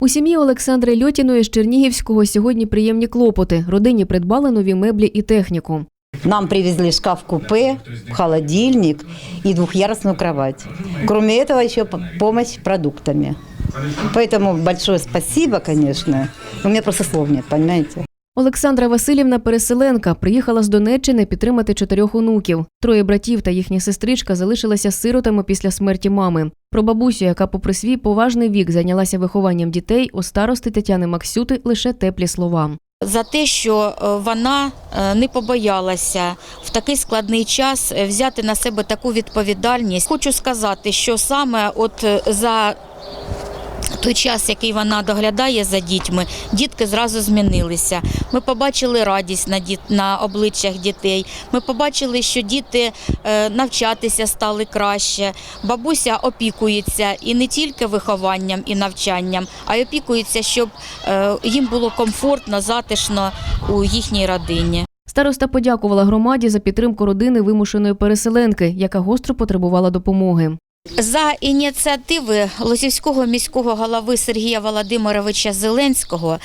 У сім'ї Олександри Льотіної з Чернігівського сьогодні приємні клопоти. Родині придбали нові меблі і техніку. Нам привезли шкаф-купе, холодильник и двухъярусную кровать. Кроме этого, еще п- помощь продуктами. Поэтому большое спасибо, конечно. У меня просто слов нет, понимаете? Олександра Васильівна переселенка приїхала з Донеччини підтримати чотирьох онуків. Троє братів та їхня сестричка залишилися сиротами після смерті мами. Про бабусю, яка, попри свій поважний вік, зайнялася вихованням дітей, у старости Тетяни Максюти лише теплі слова. за те, що е, вона е, не побоялася в такий складний час е, взяти на себе таку відповідальність. Хочу сказати, що саме от за той час, який вона доглядає за дітьми, дітки зразу змінилися. Ми побачили радість на діт на обличчях дітей. Ми побачили, що діти е, навчатися стали краще. Бабуся опікується і не тільки вихованням і навчанням, а й опікується, щоб е, їм було комфортно, затишно у їхній родині. Староста подякувала громаді за підтримку родини вимушеної переселенки, яка гостро потребувала допомоги. За ініціативи Лозівського міського голови Сергія Володимировича Зеленського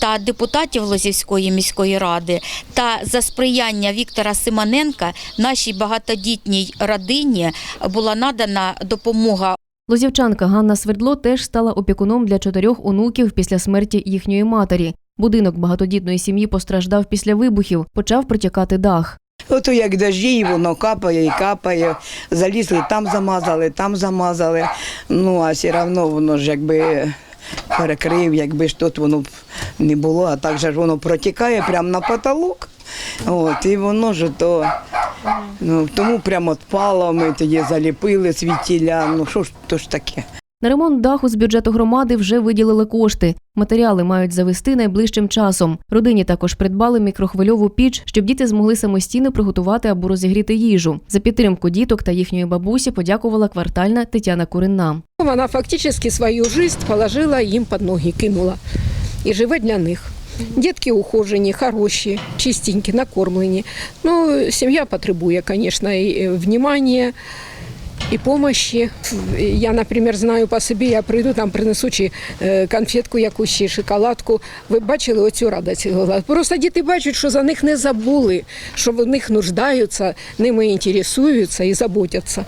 та депутатів Лозівської міської ради та за сприяння Віктора Симоненка нашій багатодітній родині була надана допомога Лозівчанка Ганна Свердло теж стала опікуном для чотирьох онуків після смерті їхньої матері. Будинок багатодітної сім'ї постраждав після вибухів, почав протікати дах. Ото як дожді, і воно капає і капає. Залізли, там замазали, там замазали. Ну, а все одно воно ж якби перекрив, якби ж тут воно б не було, а так же ж воно протікає прямо на потолок. От, і воно ж то, ну, тому прямо відпало, ми тоді заліпили світіля. Ну що ж то ж таке? На ремонт даху з бюджету громади вже виділили кошти. Матеріали мають завести найближчим часом. Родині також придбали мікрохвильову піч, щоб діти змогли самостійно приготувати або розігріти їжу. За підтримку діток та їхньої бабусі подякувала квартальна Тетяна Куринна. Вона фактично свою жизнь положила їм під ноги, кинула. І живе для них. Дітки ухожені, хороші, чистенькі, накормлені. Ну, сім'я потребує, звісно, і внимання, і помощи. Я, например, знаю по собі, я прийду, там принесу чи е, конфетку якусь, шоколадку. Ви бачили оцю радість. Просто діти бачать, що за них не забули, що в них нуждаються, ними інтересуються і заботяться.